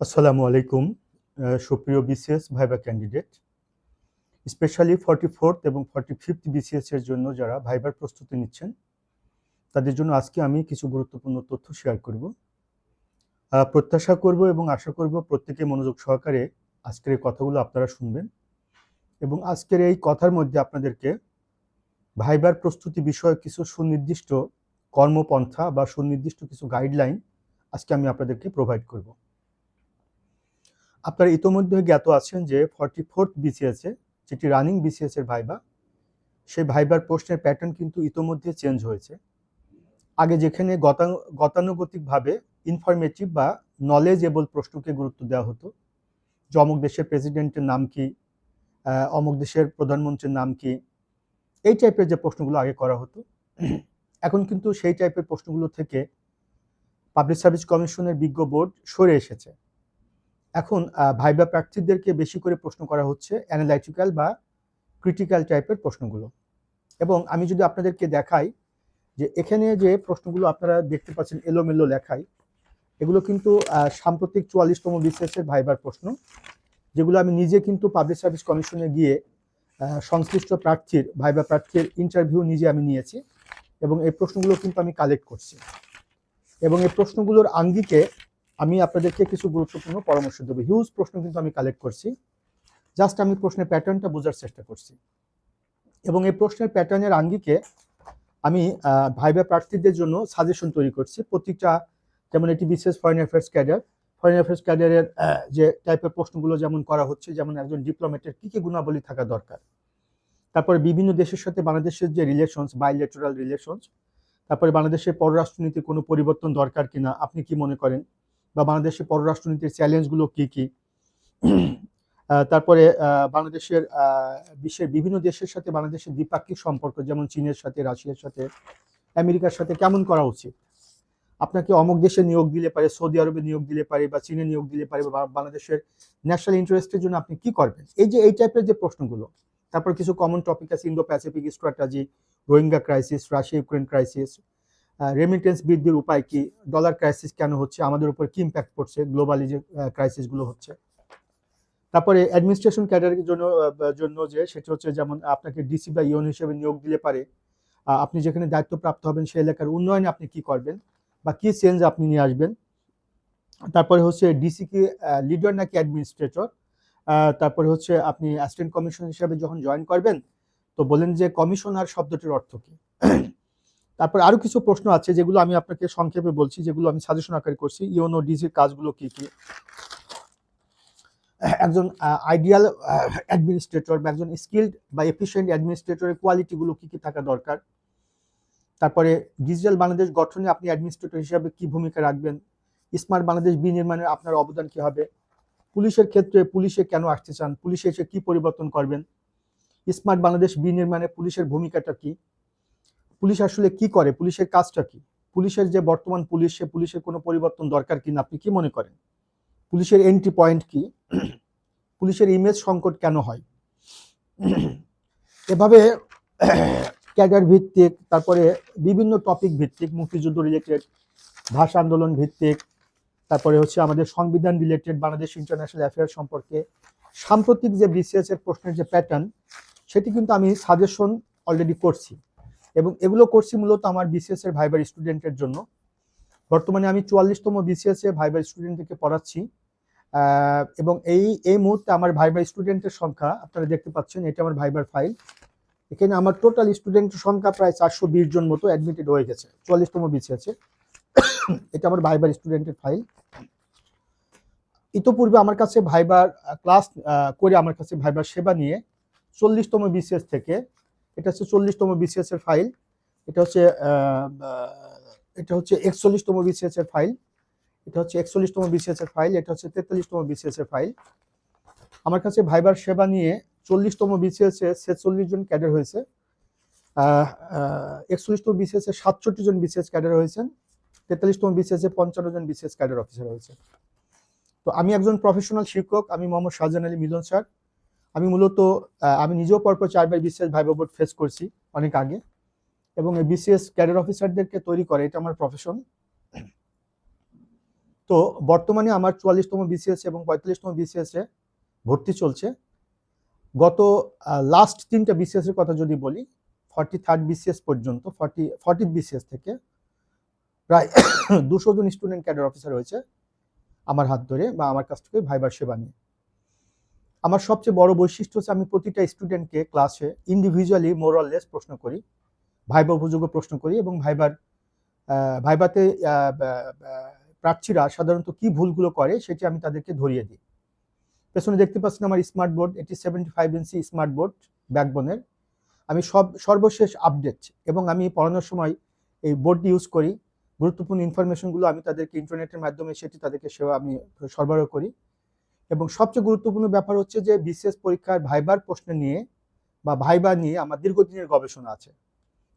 আসসালামু আলাইকুম সুপ্রিয় BCS viva candidate specially forty fourth এবং ফর্টি ফিফথ বিসিএস এর জন্য যারা ভাইবার প্রস্তুতি নিচ্ছেন, তাদের জন্য আজকে আমি কিছু গুরুত্বপূর্ণ তথ্য শেয়ার করব। প্রত্যাশা করব এবং আশা করব প্রত্যেকে মনোযোগ সহকারে আজকের এই কথাগুলো আপনারা শুনবেন এবং আজকের এই কথার মধ্যে আপনাদেরকে ভাইবার প্রস্তুতি বিষয়ে কিছু সুনির্দিষ্ট কর্মপন্থা বা সুনির্দিষ্ট কিছু গাইডলাইন আজকে আমি আপনাদেরকে প্রোভাইড করব। আপনারা ইতোমধ্যে জ্ঞাত আছেন যে ফর্টি ফোর্থ বিসিএস যেটি রানিং বিসিএস এর ভাইবা, সেই ভাইবার প্রশ্নের প্যাটার্ন কিন্তু ইতোমধ্যে চেঞ্জ হয়েছে। আগে যেখানে গতানু- গতানুগতিকভাবে ইনফরমেটিভ বা নলেজেবল প্রশ্নকে গুরুত্ব দেওয়া হতো, যে অমুক দেশের প্রেসিডেন্টের নাম কি অমুক দেশের প্রধানমন্ত্রীর নাম কি, এই টাইপের যে প্রশ্নগুলো আগে করা হতো, এখন কিন্তু সেই টাইপের প্রশ্নগুলো থেকে পাবলিক সার্ভিস কমিশনের বিজ্ঞ বোর্ড সরে এসেছে। এখন ভাইবা প্রার্থীদেরকে বেশি করে প্রশ্ন করা হচ্ছে অ্যানালাইটিক্যাল বা ক্রিটিক্যাল টাইপের প্রশ্নগুলো। এবং আমি যদি আপনাদেরকে দেখাই যে এখানে যে প্রশ্নগুলো আপনারা দেখতে পাচ্ছেন এলোমেলো লেখায়, এগুলো কিন্তু সাম্প্রতিক চুয়াল্লিশতম এর ভাইবার প্রশ্ন, যেগুলো আমি নিজে কিন্তু পাবলিক সার্ভিস কমিশনে গিয়ে সংশ্লিষ্ট প্রার্থীর, ভাইবা প্রার্থীর ইন্টারভিউ নিজে আমি নিয়েছি এবং এই প্রশ্নগুলো কিন্তু আমি কালেক্ট করছি। এবং এই প্রশ্নগুলোর আঙ্গিকে আমি আপনাদেরকে কিছু গুরুত্বপূর্ণ পরামর্শ দেবো। হিউজ প্রশ্ন কিন্তু আমি কালেক্ট করছি। জাস্ট আমি প্রশ্নের প্যাটার্নটা বোঝার চেষ্টা করছি। এবং এই প্রশ্নের প্যাটার্নের আঙ্গিকে আমি ভাইবা প্রার্থীদের জন্য সাজেশন তৈরি করছি। প্রত্যেকটা যেমন এটি বিশেষ foreign affairs cadre foreign affairs ক্যাডারের যে টাইপের প্রশ্নগুলো যেমন করা হচ্ছে, যেমন একজন ডিপ্লোমেটের কী কী গুণাবলী থাকা দরকার। তারপরে বিভিন্ন দেশের সাথে বাংলাদেশের যে রিলেশনস বাইলেটারাল রিলেশনস তারপরে বাংলাদেশের পররাষ্ট্রনীতির কোনো পরিবর্তন দরকার কিনা, আপনি কি মনে করেন? বা বাংলাদেশের পররাষ্ট্রনীতির চ্যালেঞ্জগুলো কি কি? তারপরে বাংলাদেশের বিশ্বের বিভিন্ন দেশের সাথে বাংলাদেশের দ্বিপাক্ষিক সম্পর্ক, যেমন চীনের সাথে, রাশিয়ার সাথে, আমেরিকার সাথে কেমন করা উচিত? আপনাকে অমুক দেশে নিয়োগ দিলে পারে, সৌদি আরবে নিয়োগ দিলে পারে, বা চীনে নিয়োগ দিলে পারে, বা বাংলাদেশের ন্যাশনাল ইন্টারেস্টের জন্য আপনি কি করবেন? এই যে, এই টাইপের যে প্রশ্নগুলো, তারপর কিছু কমন টপিক আছে Indo Pacific strategy Rohingya crisis Russia Ukraine crisis remittance বৃদ্ধির উপায় কি? ডলার ক্রাইসিস কেন হচ্ছে? আমাদের উপর কি ইম্প্যাক্ট পড়ছে? গ্লোবালি যে ক্রাইসিসগুলো হচ্ছে। তারপরে অ্যাডমিনিস্ট্রেশন ক্যাডারের জন্য জন্য যে, সেটা হচ্ছে যেমন আপনাকে ডিসি বা ইউন হিসেবে নিয়োগ দিলে পারে। আপনি যেখানে দায়িত্বপ্রাপ্ত হবেন সেই এলাকার উন্নয়নে আপনি কি করবেন? বা কি চেঞ্জ আপনি নিয়ে আসবেন? তারপরে হচ্ছে ডিসি কি লিডার নাকি অ্যাডমিনিস্ট্রেটর তারপরে হচ্ছে আপনি অ্যাসিস্ট্যান্ট কমিশন হিসেবে যখন জয়েন করবেন, তো বলেন যে কমিশনার শব্দটির অর্থ কি? তারপর আরও কিছু প্রশ্ন আছে যেগুলো আমি আপনাকে সংক্ষেপে বলছি, যেগুলো আমি সাজেশন আকারে করছি। ইউনো ডিসির কাজগুলো কি কি? একজন আইডিয়াল অ্যাডমিনিস্ট্রেটর বা একজন স্কিল্ড বা এফিসিয়েন্ট অ্যাডমিনিস্ট্রেটরের কোয়ালিটিগুলো কি কি থাকা দরকার? তারপরে ডিজিটাল বাংলাদেশ গঠনে আপনি অ্যাডমিনিস্ট্রেটর হিসাবে কি ভূমিকা রাখবেন? স্মার্ট বাংলাদেশ বিনির্মাণে আপনার অবদান কি হবে? পুলিশের ক্ষেত্রে পুলিশে কেন আসতে চান? পুলিশে এসে কি পরিবর্তন করবেন? স্মার্ট বাংলাদেশ বিনির্মাণে পুলিশের ভূমিকাটা কি? পুলিশ আসলে কি করে? পুলিশের কাজটা কি? পুলিশের যে বর্তমান পুলিশ, সে পুলিশের কোনো পরিবর্তন দরকার কিনা আপনি কি মনে করেন? পুলিশের এন্ট্রি পয়েন্ট কি? পুলিশের ইমেজ সংকট কেন হয়? এভাবে ক্যাডার ভিত্তিক, তারপরে বিভিন্ন টপিক ভিত্তিক, মুক্তিযুদ্ধ রিলেটেড ভাষা আন্দোলন ভিত্তিক, তারপরে হচ্ছে আমাদের সংবিধান রিলেটেড বাংলাদেশ ইন্টারন্যাশনাল অ্যাফেয়ার সম্পর্কে সাম্প্রতিক যে বিসিএস এর প্রশ্নের যে প্যাটার্ন সেটি কিন্তু আমি সাজেশন অলরেডি করছি। এবং এগুলো করছি মূলত আমার বিসিএস এর ভাইবার স্টুডেন্টের জন্য। বর্তমানে আমি চুয়াল্লিশতম বিসিএস এ ভাইবার স্টুডেন্টকে পড়াচ্ছি। এবং এই এই মুহূর্তে আমার ভাইবার স্টুডেন্টের সংখ্যা, আপনারা দেখতে পাচ্ছেন, এটা আমার ভাইবার ফাইল এখানে আমার টোটাল স্টুডেন্টের সংখ্যা প্রায় চারশো বিশ জন মতো অ্যাডমিটেড হয়ে গেছে, চুয়াল্লিশতম বিসিএস এটা আমার ভাইবার স্টুডেন্টের ফাইল ইতোপূর্বে আমার কাছে ভাইবার ক্লাস করে আমার কাছে ভাইবার সেবা নিয়ে চল্লিশতম বিসিএস থেকে এটা হচ্ছে চল্লিশতম বিসিএস এর ফাইল এটা হচ্ছে এটা হচ্ছে একচল্লিশতম বিসিএস এর ফাইল এটা হচ্ছে একচল্লিশতম বিসিএস এর ফাইল এটা হচ্ছে তেতাল্লিশতম বিসিএস এর ফাইল আমার কাছে ভাইবার সেবা নিয়ে চল্লিশতম বিসিএস এ ছেচল্লিশ জন ক্যাডার হয়েছে একচল্লিশতম বিসিএস এ সাতষট্টি জন বিসিএস ক্যাডার হয়েছেন, তেতাল্লিশতম বিসিএস এ পঞ্চান্ন জন বিসিএস ক্যাডার অফিসার হয়েছে। তো আমি একজন প্রফেশনাল শিক্ষক, আমি মোহাম্মদ শাহজাহান আলী মিলন স্যার। আমি মূলত আমি নিজেও পরপর চারবার বিসিএস ভাইবা বোর্ড ফেস করছি অনেক আগে। এবং এই বিসিএস ক্যাডার অফিসারদেরকে তৈরি করে, এটা আমার প্রফেশন তো বর্তমানে আমার চুয়াল্লিশতম বিসিএস এবং পঁয়তাল্লিশতম বিসিএস ভর্তি চলছে। গত লাস্ট তিনটা বিসিএস এর কথা যদি বলি ফর্টি থার্ড বিসিএস পর্যন্ত ফর্টি ফর্টি বিসিএস থেকে প্রায় দুশো জন স্টুডেন্ট ক্যাডার অফিসার হয়েছে আমার হাত ধরে বা আমার কাছ থেকে ভাইবার সেবা নিয়ে। আমার সবচেয়ে বড় বৈশিষ্ট্য হচ্ছে আমি প্রতিটা স্টুডেন্টকে ক্লাসে ইন্ডিভিজুয়ালি মোরাললেস প্রশ্ন করি ভাইবা উপযোগ্য প্রশ্ন করি এবং ভাইবার ভাইবাতে প্রার্থীরা সাধারণত কি ভুলগুলো করে সেটি আমি তাদেরকে ধরিয়ে দিই। পেছনে দেখতে পাচ্ছেন আমার স্মার্ট বোর্ড এটি seventy five inch smart board ব্যাকবোনের আমি সব, সর্বশেষ আপডেট এবং আমি পড়ানোর সময় এই বোর্ডটি ইউজ করি। গুরুত্বপূর্ণ ইনফরমেশনগুলো আমি তাদেরকে ইন্টারনেটের মাধ্যমে সেটি তাদেরকে সেবা আমি সরবরাহ করি। এবং সবচেয়ে গুরুত্বপূর্ণ ব্যাপার হচ্ছে যে বিসিএস পরীক্ষার ভাইবার প্রশ্ন নিয়ে বা ভাইবা নিয়ে আমার দীর্ঘদিনের গবেষণা আছে।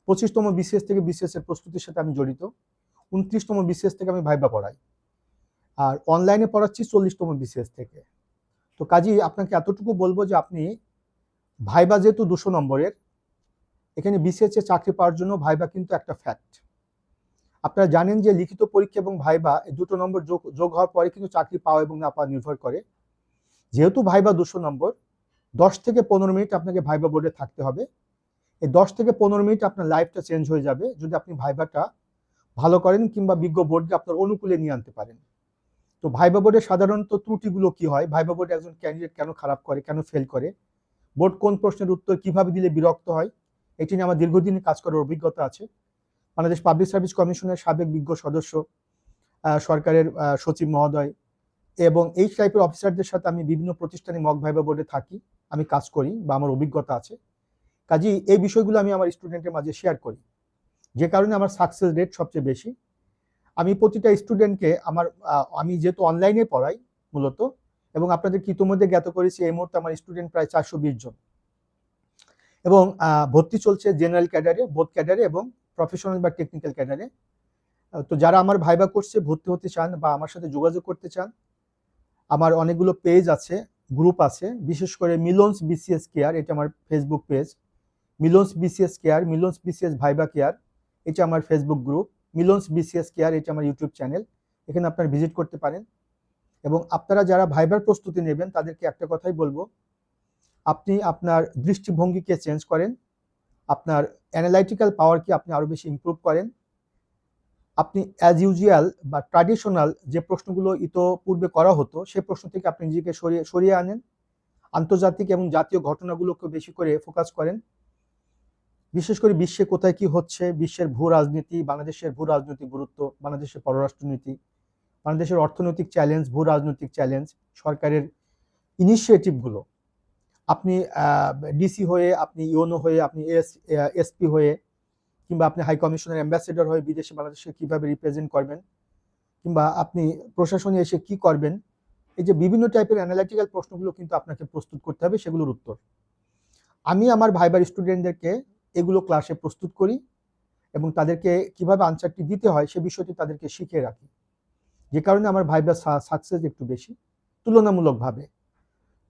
পঁচিশতম বিসিএস থেকে এর প্রস্তুতির সাথে আমি জড়িত। উনত্রিশতম বিসিএস থেকে আমি ভাইবা পড়াই। আর অনলাইনে পড়াচ্ছি চল্লিশতম বিসিএস থেকে। তো কাজেই আপনাকে এতটুকু বলব যে আপনি ভাইবা যেহেতু দুশো নম্বরের, এখানে এর চাকরি পাওয়ার জন্য ভাইবা কিন্তু একটা ফ্যাক্ট আপনারা জানেন যে লিখিত পরীক্ষা এবং ভাইবা দুটো নম্বর যোগ যোগ হওয়ার পরে কিন্তু চাকরি পাওয়া এবং না পাওয়া নির্ভর করে। যেহেতু ভাইবা দুশো নম্বর, দশ থেকে পনেরো মিনিট আপনাকে ভাইবা বোর্ডে থাকতে হবে। এই দশ থেকে পনেরো মিনিট আপনার লাইফটা চেঞ্জ হয়ে যাবে যদি আপনি ভাইবাটা ভালো করেন কিংবা বিজ্ঞ বোর্ডকে আপনার অনুকূলে নিয়ে আনতে পারেন। তো ভাইবা বোর্ডে সাধারণত ত্রুটিগুলো কি হয়? ভাইবা বোর্ডে একজন ক্যান্ডিডেট কেন খারাপ করে, কেন ফেল করে? বোর্ড কোন প্রশ্নের উত্তর কীভাবে দিলে বিরক্ত হয়? এটি নিয়ে আমার দীর্ঘদিনের কাজ করার অভিজ্ঞতা আছে। বাংলাদেশ পাবলিক সার্ভিস কমিশনের সাবেক বিজ্ঞ সদস্য সরকারের সচিব মহোদয় এবং এই টাইপের অফিসারদের সাথে আমি বিভিন্ন প্রতিষ্ঠানে মক ভাইবা বোর্ডে থাকি, আমি কাজ করি বা আমার অভিজ্ঞতা আছে। কাজেই এই বিষয়গুলো আমি আমার স্টুডেন্টের মাঝে শেয়ার করি। যে কারণে আমার সাকসেস রেট সবচেয়ে বেশি। আমি প্রতিটা স্টুডেন্টকে আমার আমি যেহেতু অনলাইনে পড়াই মূলত, এবং আপনাদের ইতিমধ্যে জ্ঞাত করেছি, এই মুহূর্তে আমার স্টুডেন্ট প্রায় চারশো বিশ জন। এবং ভর্তি চলছে জেনারেল ক্যাডারে বোথ ক্যাডারে এবং প্রফেশনাল বা টেকনিক্যাল ক্যাডারে তো যারা আমার ভাইবা কোর্সে ভর্তি হতে চান বা আমার সাথে যোগাযোগ করতে চান আমার অনেকগুলো পেজ আছে গ্রুপ আছে, বিশেষ করে মিলনস বিসিএস কেয়ার, এটা আমার Facebook page Milon's BCS care, Milon's BCS viva care, এটা আমার Facebook group Milon's BCS care, এটা আমার ইউটিউব চ্যানেল এখানে আপনারা ভিজিট করতে পারেন। এবং আপনারা যারা ভাইবার প্রস্তুতি নেবেন, তাদেরকে একটা কথাই বলব, আপনি আপনার দৃষ্টিভঙ্গিকে চেঞ্জ করেন, আপনার অ্যানালাইটিক্যাল পাওয়ারকে আপনি আরও বেশি ইমপ্রুভ করেন আপনি অ্যাজ ইউজুয়াল বা ট্র্যাডিশনাল যে প্রশ্নগুলো ইতোপূর্বে করা হতো সেই প্রশ্ন থেকে আপনি নিজেকে সরিয়ে সরিয়ে আনেন। আন্তর্জাতিক এবং জাতীয় ঘটনাগুলোকে বেশি করে ফোকাস করেন। বিশেষ করে বিশ্বে কোথায় কি হচ্ছে, বিশ্বের ভূ রাজনীতি, বাংলাদেশের ভূ রাজনৈতিক গুরুত্ব, বাংলাদেশের পররাষ্ট্রনীতি বাংলাদেশের অর্থনৈতিক চ্যালেঞ্জ ভূ রাজনৈতিক চ্যালেঞ্জ সরকারের ইনিশিয়েটিভগুলো আপনি ডিসি হয়ে, আপনি ইওনো হয়ে, আপনি এস এসপি হয়ে কিংবা আপনি হাই কমিশনের অ্যাম্বাসেডর হয়ে বিদেশে বাংলাদেশকে কীভাবে রিপ্রেজেন্ট করবেন, কিংবা আপনি প্রশাসনে এসে কি করবেন, এই যে বিভিন্ন টাইপের অ্যানালাইটিক্যাল প্রশ্নগুলো কিন্তু আপনাকে প্রস্তুত করতে হবে, সেগুলোর উত্তর। আমি আমার ভাইবার স্টুডেন্টদেরকে এগুলো ক্লাসে প্রস্তুত করি এবং তাদেরকে কীভাবে আনসারটি দিতে হয় সে বিষয়টি তাদেরকে শিখিয়ে রাখি। যে কারণে আমার ভাইবার সাকসেস একটু বেশি, তুলনামূলকভাবে।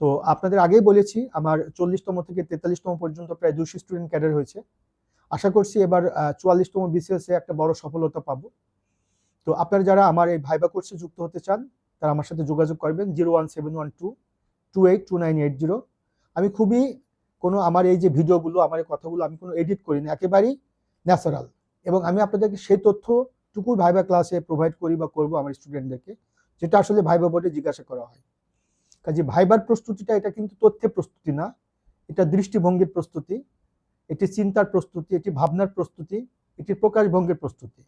তো আপনাদের আগেই বলেছি, আমার চল্লিশতম থেকে তেতাল্লিশতম পর্যন্ত প্রায় দুশো স্টুডেন্ট ক্যাডার হয়েছে। আশা করছি এবার চুয়াল্লিশতম বিসিএস এ একটা বড় সফলতা পাবো। তো আপনারা যারা আমার এই ভাইবা কোর্সে যুক্ত হতে চান, তারা আমার সাথে যোগাযোগ করবেন zero one seven one two two eight two nine eight zero. আমি খুবই কোনো আমার এই যে ভিডিওগুলো, আমার এই কথাগুলো আমি কোনো এডিট করি না একেবারেই ন্যাচারাল। এবং আমি আপনাদেরকে সেই তথ্যটুকু ভাইবা ক্লাসে প্রোভাইড করি বা করব আমার স্টুডেন্টদেরকে, যেটা আসলে ভাইবা বোর্ডে জিজ্ঞাসা করা হয়। কাজে ভাইবার প্রস্তুতিটা এটা কিন্তু তথ্যের প্রস্তুতি না, এটা দৃষ্টিভঙ্গির প্রস্তুতি। এটি চিন্তার প্রস্তুতি এটি ভাবনার প্রস্তুতি এটি প্রকাশভঙ্গির প্রস্তুতি।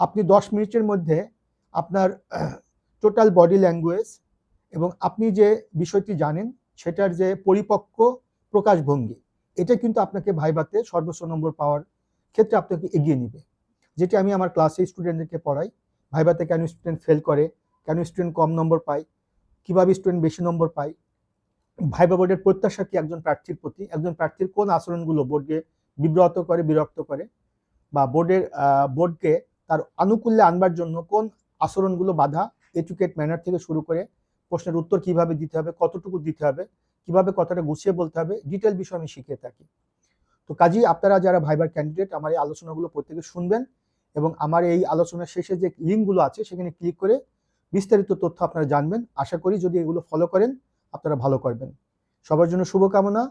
আপনি দশ মিনিটের মধ্যে আপনার টোটাল বডি ল্যাঙ্গুয়েজ এবং আপনি যে বিষয়টি জানেন, সেটার যে পরিপক্ক প্রকাশভঙ্গি, এটা কিন্তু আপনাকে ভাইবাতে সর্বোচ্চ নম্বর পাওয়ার ক্ষেত্রে আপনাকে এগিয়ে নিবে। যেটি আমি আমার ক্লাসে স্টুডেন্টদেরকে পড়াই ভাইবাতে কেন স্টুডেন্ট ফেল করে, কেন স্টুডেন্ট কম নম্বর পায়, কীভাবে স্টুডেন্ট বেশি নম্বর পায় ভাইবা বোর্ডের প্রত্যাশা কি একজন প্রার্থীর প্রতি? একজন প্রার্থীর কোন আচরণগুলো বোর্ডকে বিব্রত করে, বিরক্ত করে? বা বোর্ডের বোর্ডকে তার আনুকূল্যে আনবার জন্য কোন আচরণগুলো বাধা? এডুকেট ম্যানার থেকে শুরু করে প্রশ্নের উত্তর কীভাবে দিতে হবে, কতটুকু দিতে হবে, কীভাবে কথাটা গুছিয়ে বলতে হবে ডিটেল বিষয় আমি শিখিয়ে থাকি। তো কাজেই আপনারা যারা ভাইবার ক্যান্ডিডেট আমার এই আলোচনাগুলো প্রত্যেকে শুনবেন এবং আমার এই আলোচনার শেষে যে লিঙ্কগুলো আছে, সেখানে ক্লিক করে বিস্তারিত তথ্য আপনারা জানবেন। আশা করি যদি এগুলো ফলো করেন আপনারা ভালো করবেন। সবার জন্য শুভকামনা।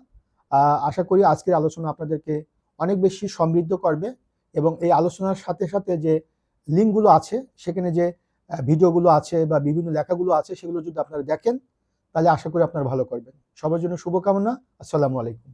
আশা করি আজকের আলোচনা আপনাদেরকে অনেক বেশি সমৃদ্ধ করবে এবং এই আলোচনার সাথে সাথে যে লিঙ্কগুলো আছে, সেখানে যে ভিডিওগুলো আছে বা বিভিন্ন লেখাগুলো আছে, সেগুলো যদি আপনারা দেখেন, তাহলে আশা করি আপনারা ভালো করবেন। সবার জন্য শুভকামনা। আসসালামু আলাইকুম।